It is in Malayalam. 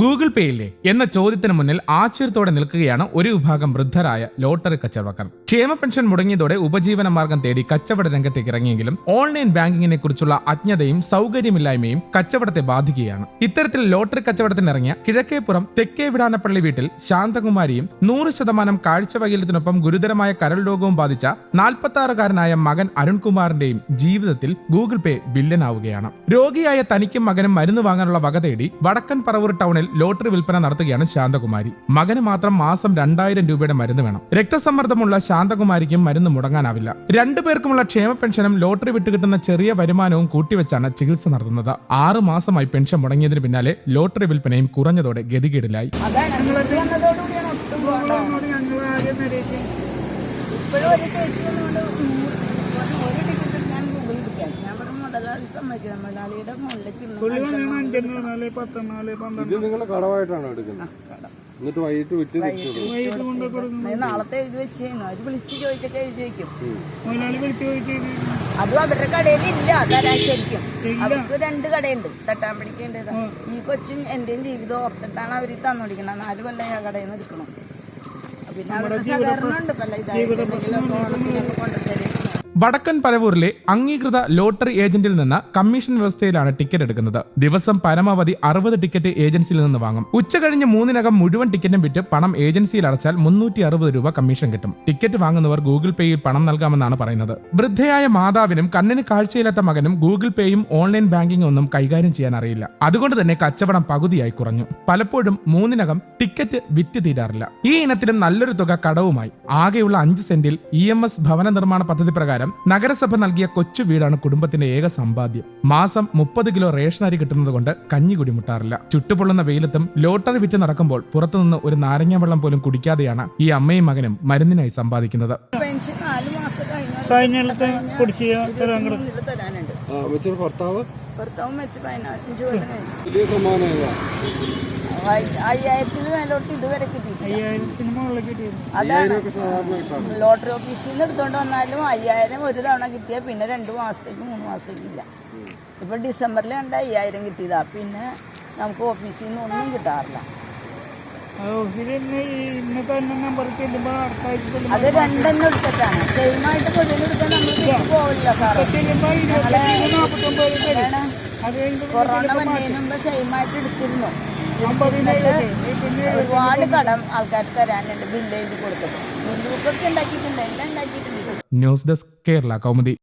ഗൂഗിൾ പേ ഇല്ലേ എന്ന ചോദ്യത്തിന് മുന്നിൽ ആശ്ചര്യത്തോടെ നിൽക്കുകയാണ് ഒരു വിഭാഗം വൃദ്ധരായ ലോട്ടറി കച്ചവടക്കാർ. ക്ഷേമ പെൻഷൻ മുടങ്ങിയതോടെ ഉപജീവന മാർഗം തേടി കച്ചവട രംഗത്തേക്ക് ഇറങ്ങിയെങ്കിലും ഓൺലൈൻ ബാങ്കിങ്ങിനെ കുറിച്ചുള്ള അജ്ഞതയും സൗകര്യമില്ലായ്മയും കച്ചവടത്തെ ബാധിക്കുകയാണ്. ഇത്തരത്തിൽ ലോട്ടറി കച്ചവടത്തിനിറങ്ങിയ കിഴക്കേപ്പുറം തെക്കേ വിടാനപ്പള്ളി വീട്ടിൽ ശാന്തകുമാരിയും നൂറ് ശതമാനം കാഴ്ചവൈകല്യത്തിനൊപ്പം ഗുരുതരമായ കരൾ രോഗവും ബാധിച്ച നാൽപ്പത്തി ആറുകാരനായ മകൻ അരുൺകുമാറിന്റെയും ജീവിതത്തിൽ ഗൂഗിൾ പേ വില്ലനാവുകയാണ്. രോഗിയായ തനിക്കും മകനും മരുന്ന് വാങ്ങാനുള്ള വക തേടി വടക്കൻ പറവൂർ ടൗണിൽ ലോട്ടറി വിൽപ്പന നടത്തുകയാണ് ശാന്തകുമാരി. മകന് മാത്രം മാസം രണ്ടായിരം രൂപയുടെ മരുന്ന് വേണം. രക്തസമ്മർദ്ദമുള്ള ശാന്തകുമാരിക്കും മരുന്ന് മുടങ്ങാനാവില്ല. രണ്ടുപേർക്കുമുള്ള ക്ഷേമ പെൻഷനും ലോട്ടറി വിട്ട് കിട്ടുന്ന ചെറിയ വരുമാനവും കൂട്ടിവെച്ചാണ് ചികിത്സ നടത്തുന്നത്. ആറ് മാസമായി പെൻഷൻ മുടങ്ങിയതിന് പിന്നാലെ ലോട്ടറി വിൽപ്പനയും കുറഞ്ഞതോടെ ഗതികേടിലായി. ഇപ്പോഴും വന്നുകൊണ്ട് ഒരു ഒരു ടിക്കറ്റ് ഞാൻ മുതലാളി മുതലാളിയുടെ മുകളിലേക്ക് ഇത് നിങ്ങൾ കടവായിട്ടാണ് എടുക്കുന്നത്? എന്നിട്ട് വൈകിട്ട് വിറ്റ് തിരിച്ചു നാളത്തെ എഴുതി അത് വിളിച്ച് ചോദിച്ചൊക്കെ എഴുതി വെക്കും. അതും അവരുടെ കടയിൽ ഇല്ല തരാൻ ശരിക്കും അവർക്ക് രണ്ട് കടയുണ്ട്. തട്ടാമ്പടിക്കേണ്ടത് ഈ കൊച്ചും എന്റെയും ജീവിതം ഓർത്തിട്ടാണ് അവർ തന്നോടിക്കണം നാല് കൊല്ലം ആ കടയിൽ നിന്ന് എടുക്കണം. പിന്നെ അവരുടെ സഹകരണം ഉണ്ട് പല ഇതായിട്ട് കൊണ്ടുതരും വടക്കൻ പരവൂരിലെ അംഗീകൃത ലോട്ടറി ഏജന്റിൽ നിന്ന് കമ്മീഷൻ വ്യവസ്ഥയിലാണ് ടിക്കറ്റ് എടുക്കുന്നത്. ദിവസം പരമാവധി അറുപത് ടിക്കറ്റ് ഏജൻസിയിൽ നിന്ന് വാങ്ങും. ഉച്ച കഴിഞ്ഞ് മൂന്നിനകം മുഴുവൻ ടിക്കറ്റും വിറ്റ് പണം ഏജൻസിയിൽ അടച്ചാൽ മുന്നൂറ്റി അറുപത് രൂപ കമ്മീഷൻ കിട്ടും. ടിക്കറ്റ് വാങ്ങുന്നവർ ഗൂഗിൾ പേയിൽ പണം നൽകാമെന്നാണ് പറയുന്നത്. വൃദ്ധയായ മാതാവിനും കണ്ണിന് കാഴ്ചയില്ലാത്ത മകനും ഗൂഗിൾ പേയും ഓൺലൈൻ ബാങ്കിംഗ് ഒന്നും കൈകാര്യം ചെയ്യാൻ അറിയില്ല. അതുകൊണ്ട് തന്നെ കച്ചവടം പകുതിയായി കുറഞ്ഞു. പലപ്പോഴും മൂന്നിനകം ടിക്കറ്റ് വിറ്റ് തീരാറില്ല. ഈ ഇനത്തിലും നല്ലൊരു തുക കടവുമായി. ആകെയുള്ള അഞ്ച് സെന്റിൽ ഇ എം എസ് ഭവന നിർമ്മാണ പദ്ധതി പ്രകാരം നഗരസഭ നൽകിയ കൊച്ചു വീടാണ് കുടുംബത്തിന്റെ ഏക സമ്പാദ്യം. മാസം മുപ്പത് കിലോ റേഷൻ അരി കിട്ടുന്നത് കൊണ്ട് കഞ്ഞി കുടിമുട്ടാറില്ല ചുട്ടുപൊള്ളുന്ന വെയിലത്തും ലോട്ടറി വിറ്റ് നടക്കുമ്പോൾ പുറത്തുനിന്ന് ഒരു നാരങ്ങ വെള്ളം പോലും കുടിക്കാതെയാണ് ഈ അമ്മയും മകനും മരുന്നിനായി സമ്പാദിക്കുന്നത്. ഭർത്താവ്? ഭർത്താവും അയ്യായിരത്തിന് മേലോട്ട് ഇതുവരെ കിട്ടിയിട്ടില്ല. ലോട്ടറി ഓഫീസിൽ നിന്ന് എടുത്തോണ്ട് വന്നാലും അയ്യായിരം ഒരു തവണ കിട്ടിയാൽ പിന്നെ രണ്ട് മാസത്തേക്ക് മൂന്ന് മാസത്തേക്ക് ഇല്ല. ഇപ്പൊ ഡിസംബറിൽ കണ്ട അയ്യായിരം കിട്ടിയതാ. പിന്നെ നമുക്ക് ഓഫീസിൽ നിന്ന് ഒന്നും കിട്ടാറില്ല. അത് രണ്ടെണ്ണം എടുത്തിട്ടാണ്. സെയിമായിട്ട് പൊടിയിൽ എടുക്കാൻ നമ്മൾ പോവില്ല സാറേ. കൊറോണ വന്നതിന് മുമ്പ് സെയിം ആയിട്ട് എടുത്തിരുന്നു. ഒരുപാട് കടം ആൾക്കാർക്ക് തരാനുണ്ട്. ബില്ല് എഴുതി കൊടുത്തിട്ട്. ബില്ല് ബുക്കൊക്കെ ഉണ്ടാക്കിയിട്ടുണ്ട്. എല്ലാം ഉണ്ടാക്കിയിട്ടുണ്ട്. News desk Kerala Kaumudi.